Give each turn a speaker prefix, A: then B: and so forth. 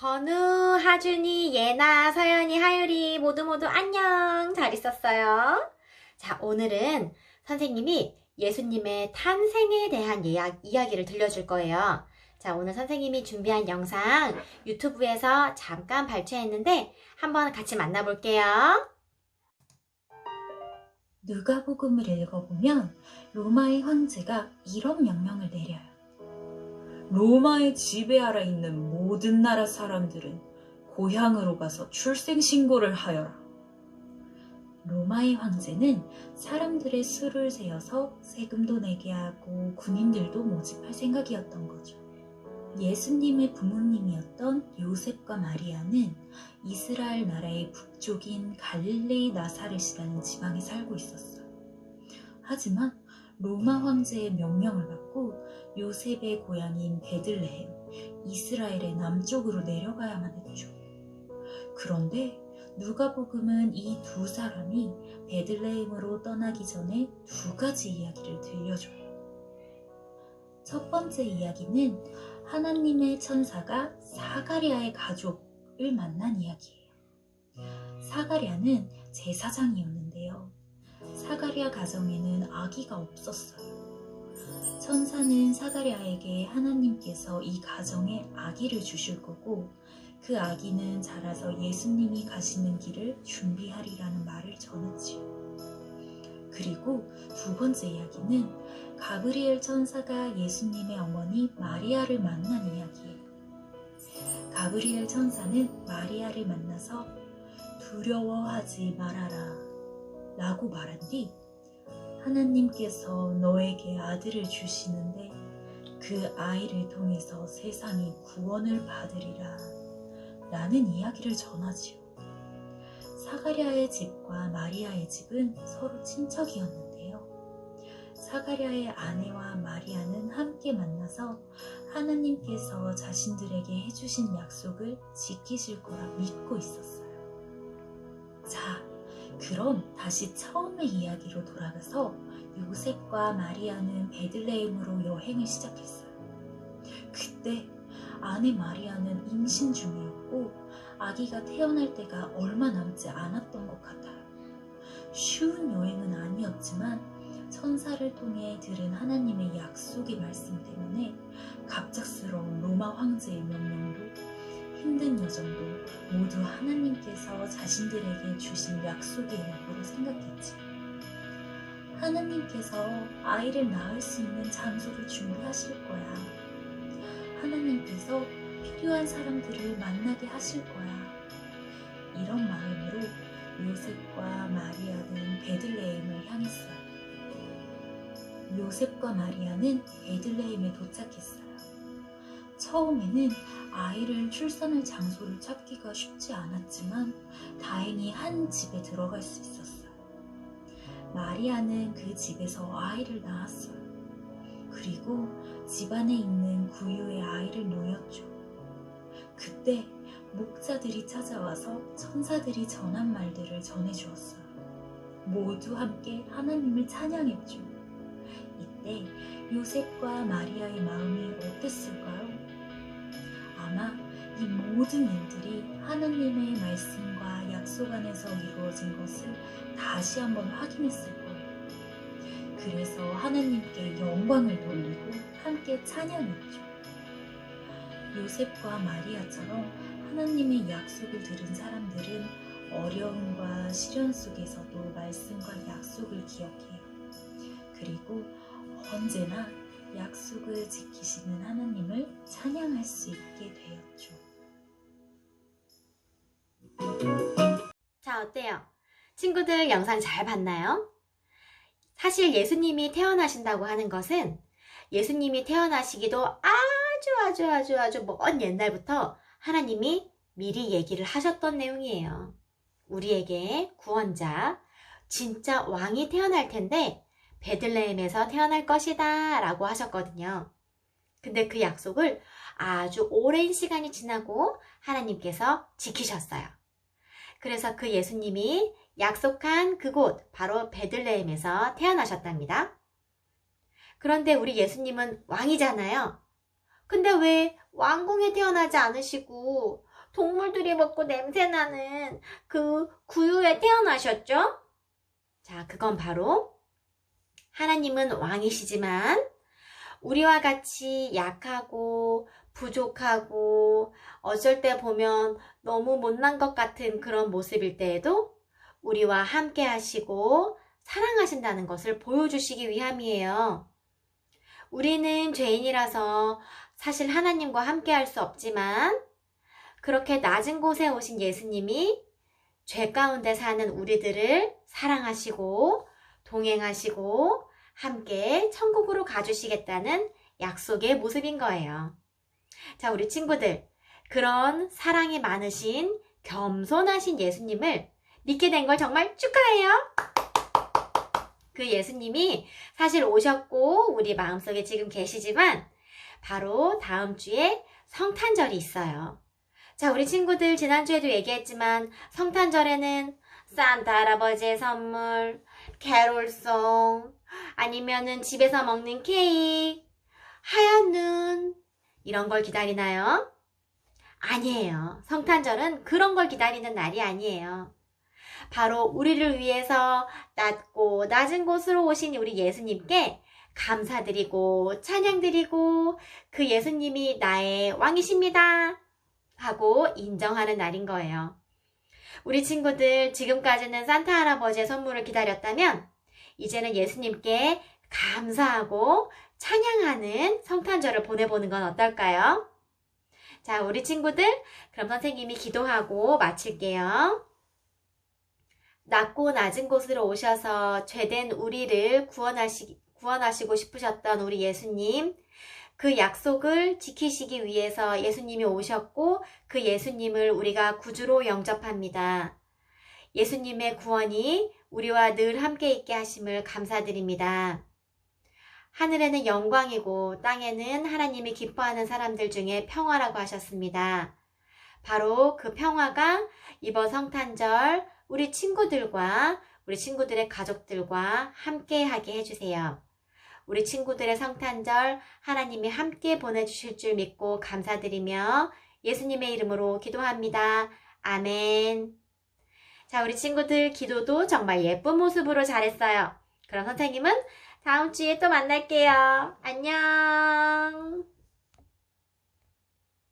A: 건우, 하준이, 예나, 서연이, 하율이 모두 모두 안녕. 잘 있었어요? 자, 오늘은 선생님이 예수님의 탄생에 대한 이야, 이야기를 들려줄 거예요. 자, 오늘 선생님이 준비한 영상 유튜브에서 잠깐 발췌했는데 한번 같이 만나볼게요.
B: 누가복음을 읽어보면 로마의 황제가 이런 명령을 내려요. 로마의 지배 아래 있는 모든 나라 사람들은 고향으로 가서 출생 신고를 하여라. 로마의 황제는 사람들의 수를 세어서 세금도 내게 하고 군인들도 모집할 생각이었던 거죠. 예수님의 부모님이었던 요셉과 마리아는 이스라엘 나라의 북쪽인 갈릴레이 나사렛이라는 지방에 살고 있었어요. 하지만 로마 황제의 명령을 받고 요셉의 고향인 베들레헴, 이스라엘의 남쪽으로 내려가야만 했죠. 그런데 누가복음은 이 두 사람이 베들레헴으로 떠나기 전에 두 가지 이야기를 들려줘요. 첫 번째 이야기는 하나님의 천사가 사가리아의 가족을 만난 이야기예요. 사가리아는 제사장이었는데요. 사가리아 가정에는 아기가 없었어요. 천사는 사가리아에게 하나님께서 이 가정에 아기를 주실 거고 그 아기는 자라서 예수님이 가시는 길을 준비하리라는 말을 전했지요. 그리고 두 번째 이야기는 가브리엘 천사가 예수님의 어머니 마리아를 만난 이야기예요. 가브리엘 천사는 마리아를 만나서 두려워하지 말아라 라고 말한 뒤 하나님께서 너에게 아들을 주시는데 그 아이를 통해서 세상이 구원을 받으리라 라는 이야기를 전하지요. 사가랴의 집과 마리아의 집은 서로 친척이었는데요. 사가랴의 아내와 마리아는 함께 만나서 하나님께서 자신들에게 해주신 약속을 지키실 거라 믿고 있었어요. 자, 그럼 다시 처음의 이야기로 돌아가서 요셉과 마리아는 베들레헴으로 여행을 시작했어요. 그때 아내 마리아는 임신 중이었고 아기가 태어날 때가 얼마 남지 않았던 것 같아요. 쉬운 여행은 아니었지만 천사를 통해 들은 하나님의 약속의 말씀 때문에 갑작스러운 로마 황제의 명령도 힘든 여정도 모두 하나님께서 자신들에게 주신 약속의 일부로 생각했지. 하나님께서 아이를 낳을 수 있는 장소를 준비하실 거야. 하나님께서 필요한 사람들을 만나게 하실 거야. 이런 마음으로 요셉과 마리아는 베들레헴을 향했어요. 요셉과 마리아는 베들레헴에 도착했어요. 처음에는 아이를 출산할 장소를 찾기가 쉽지 않았지만 다행히 한 집에 들어갈 수 있었어요. 마리아는 그 집에서 아이를 낳았어요. 그리고 집안에 있는 구유의 아이를 놓였죠. 그때 목자들이 찾아와서 천사들이 전한 말들을 전해주었어요. 모두 함께 하나님을 찬양했죠. 이때 요셉과 마리아의 마음이 어땠을까요? 아마 이 모든 일들이 하나님의 말씀과 약속 안에서 이루어진 것을 다시 한번 확인했을 거예요. 그래서 하나님께 영광을 돌리고 함께 찬양했죠. 요셉과 마리아처럼 하나님의 약속을 들은 사람들은 어려움과 시련 속에서도 말씀과 약속을 기억해요. 그리고 언제나 약속을 지키시는 하나님을 찬양할 수 있게 되었죠.
A: 자, 어때요? 친구들 영상 잘 봤나요? 사실 예수님이 태어나신다고 하는 것은 예수님이 태어나시기도 아주 아주 아주 아주 먼 옛날부터 하나님이 미리 얘기를 하셨던 내용이에요. 우리에게 구원자, 진짜 왕이 태어날 텐데 베들레헴에서 태어날 것이다 라고 하셨거든요. 근데 그 약속을 아주 오랜 시간이 지나고 하나님께서 지키셨어요. 그래서 그 예수님이 약속한 그곳, 바로 베들레헴에서 태어나셨답니다. 그런데 우리 예수님은 왕이잖아요. 근데 왜 왕궁에 태어나지 않으시고 동물들이 먹고 냄새나는 그 구유에 태어나셨죠? 자, 그건 바로 하나님은 왕이시지만 우리와 같이 약하고 부족하고 어쩔 때 보면 너무 못난 것 같은 그런 모습일 때에도 우리와 함께 하시고 사랑하신다는 것을 보여주시기 위함이에요. 우리는 죄인이라서 사실 하나님과 함께 할 수 없지만 그렇게 낮은 곳에 오신 예수님이 죄 가운데 사는 우리들을 사랑하시고 동행하시고 함께 천국으로 가주시겠다는 약속의 모습인 거예요. 자, 우리 친구들. 그런 사랑이 많으신 겸손하신 예수님을 믿게 된 걸 정말 축하해요. 그 예수님이 사실 오셨고 우리 마음속에 지금 계시지만 바로 다음 주에 성탄절이 있어요. 자, 우리 친구들 지난주에도 얘기했지만 성탄절에는 산타 할아버지의 선물, 캐롤송, 아니면은 집에서 먹는 케이크, 하얀 눈, 이런 걸 기다리나요? 아니에요. 성탄절은 그런 걸 기다리는 날이 아니에요. 바로 우리를 위해서 낮고 낮은 곳으로 오신 우리 예수님께 감사드리고 찬양드리고 그 예수님이 나의 왕이십니다. 하고 인정하는 날인 거예요. 우리 친구들 지금까지는 산타 할아버지의 선물을 기다렸다면 이제는 예수님께 감사하고 찬양하는 성탄절을 보내보는 건 어떨까요? 자, 우리 친구들, 그럼 선생님이 기도하고 마칠게요. 낮고 낮은 곳으로 오셔서 죄된 우리를 구원하시, 구원하시고 싶으셨던 우리 예수님, 그 약속을 지키시기 위해서 예수님이 오셨고 그 예수님을 우리가 구주로 영접합니다. 예수님의 구원이 우리와 늘 함께 있게 하심을 감사드립니다. 하늘에는 영광이고 땅에는 하나님이 기뻐하는 사람들 중에 평화라고 하셨습니다. 바로 그 평화가 이번 성탄절 우리 친구들과 우리 친구들의 가족들과 함께 하게 해주세요. 우리 친구들의 성탄절 하나님이 함께 보내주실 줄 믿고 감사드리며 예수님의 이름으로 기도합니다. 아멘. 자, 우리 친구들 기도도 정말 예쁜 모습으로 잘했어요. 그럼 선생님은 다음 주에 또 만날게요. 안녕.